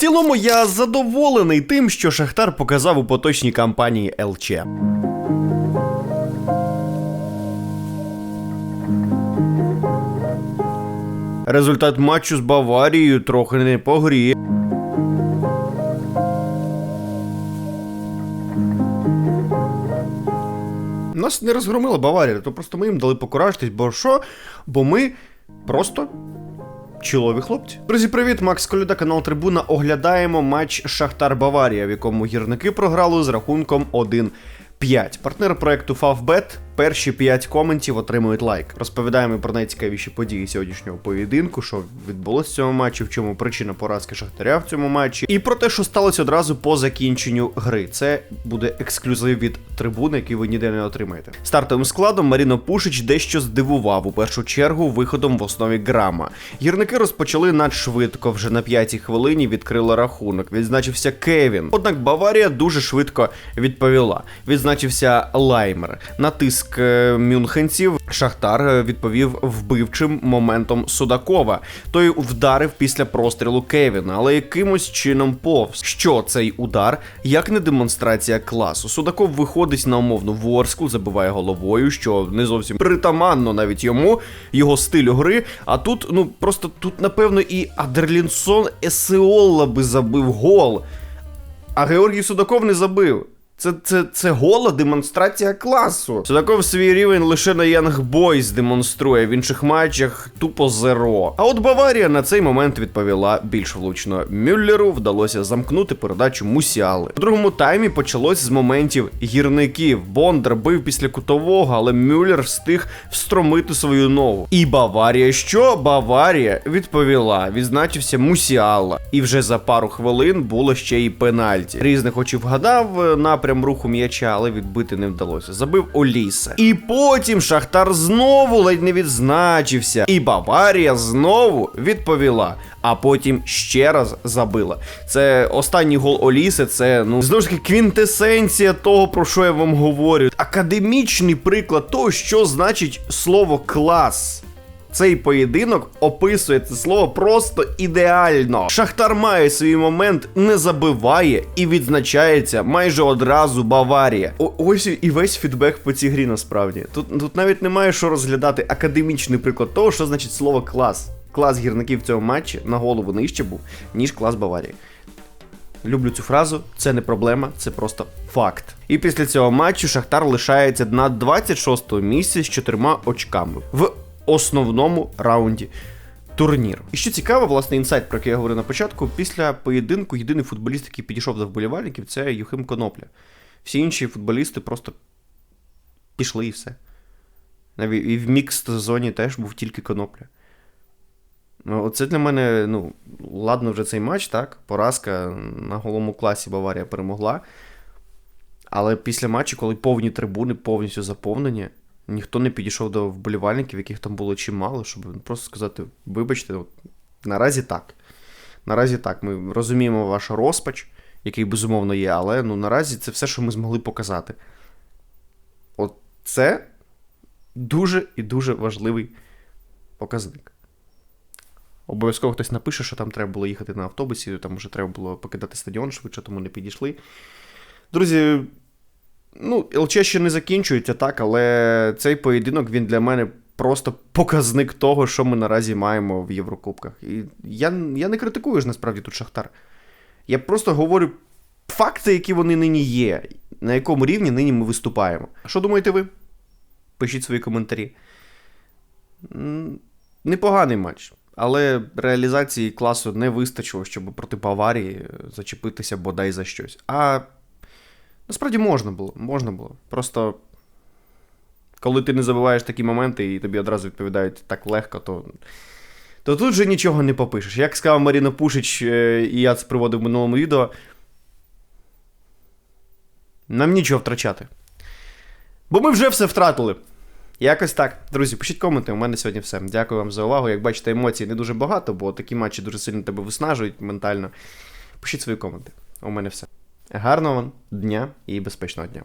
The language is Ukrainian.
цілому я задоволений тим, що Шахтар показав у поточній кампанії ЛЧ. Результат матчу з Баварією трохи не погріє. Нас не розгромила Баварія, то просто ми їм дали покуражитись, бо що? Бо ми просто чолові хлопці. Друзі, привіт, Макс Колюда, канал Трибуна. Оглядаємо матч Шахтар Баварія, в якому гірники програли з рахунком 1-5. Партнер проекту Favbet перші 5 коментів отримують лайк. Розповідаємо про найцікавіші події сьогоднішнього поєдинку, що відбулося в цьому матчі, в чому причина поразки Шахтаря в цьому матчі, і про те, що сталося одразу по закінченню гри. Це буде ексклюзив від трибуни, який ви ніде не отримаєте. Стартовим складом Маріно Пушич дещо здивував у першу чергу виходом в основі грама. Гірники розпочали надшвидко. Вже на п'ятій хвилині відкрили рахунок. Відзначився Кевін. Однак Баварія дуже швидко відповіла. Відзначився Лаймер. Натиск е, мюнхенців. Шахтар е, відповів вбивчим моментом Судакова. Той вдарив після прострілу Кевіна, але якимось чином повз. Що цей удар, як не демонстрація класу. Судаков виходить на умовну ворску, забиває головою, що не зовсім притаманно навіть йому, його стилю гри. А тут, ну просто тут, напевно, і Адерлінсон Есеолла би забив гол. А Георгій Судаков не забив. Це, це, це гола демонстрація класу. Судаков свій рівень лише на Young Boys демонструє в інших матчах тупо зеро. А от Баварія на цей момент відповіла більш влучно. Мюллеру вдалося замкнути передачу Мусіали. У другому таймі почалось з моментів гірників. Бондар бив після кутового, але Мюллер встиг встромити свою ногу. І Баварія що? Баварія відповіла. Відзначився Мусіала. І вже за пару хвилин було ще й пенальті. Різних очів вгадав е, напрям руху м'яча, але відбити не вдалося. Забив Оліса. І потім Шахтар знову ледь не відзначився. І Баварія знову відповіла. А потім ще раз забила. Це останній гол Оліси. Це ну знову ж таки квінтесенція того, про що я вам говорю. Академічний приклад того, що значить слово клас. Цей поєдинок описує це слово просто ідеально. Шахтар має свій момент, не забиває і відзначається майже одразу Баварія. О, ось і весь фідбек по цій грі насправді. Тут, тут навіть немає що розглядати академічний приклад того, що значить слово клас. Клас гірників в цьому матчі на голову нижче був, ніж клас Баварії. Люблю цю фразу, це не проблема, це просто факт. І після цього матчу Шахтар лишається на 26-му місці з чотирма очками в основному раунді турніру. І що цікаво, власне, інсайт, про який я говорив на початку, після поєдинку єдиний футболіст, який підійшов до вболівальників, це Юхим Конопля. Всі інші футболісти просто пішли і все. Навіть і в мікст зоні теж був тільки Конопля. Ну, Оце для мене, ну, ладно, вже цей матч, так? Поразка на голому класі Баварія перемогла. Але після матчу, коли повні трибуни повністю заповнені, ніхто не підійшов до вболівальників, яких там було чимало, щоб просто сказати: вибачте, от, наразі так. Наразі так. Ми розуміємо вашу розпач, який безумовно є, але ну, наразі це все, що ми змогли показати. От це дуже і дуже важливий показник. Обов'язково хтось напише, що там треба було їхати на автобусі, там вже треба було покидати стадіон швидше, тому не підійшли. Друзі, ну, ЛЧ ще не закінчується, так, але цей поєдинок він для мене просто показник того, що ми наразі маємо в Єврокубках. І я, я не критикую ж насправді тут Шахтар. Я просто говорю факти, які вони нині є, на якому рівні нині ми виступаємо. А Що думаєте ви? Пишіть свої коментарі. Непоганий матч. Але реалізації класу не вистачило, щоб проти Баварії зачепитися бодай за щось. А насправді можна було. Можна було. Просто коли ти не забуваєш такі моменти і тобі одразу відповідають так легко, то. То тут же нічого не попишеш. Як сказав Маріна Пушич, е, і я це приводив в минулому відео. Нам нічого втрачати. Бо ми вже все втратили. Якось так. Друзі, пишіть коменти, у мене сьогодні все. Дякую вам за увагу. Як бачите, емоцій не дуже багато, бо такі матчі дуже сильно тебе виснажують ментально. Пишіть свої коменти. У мене все. Гарного дня і безпечного дня.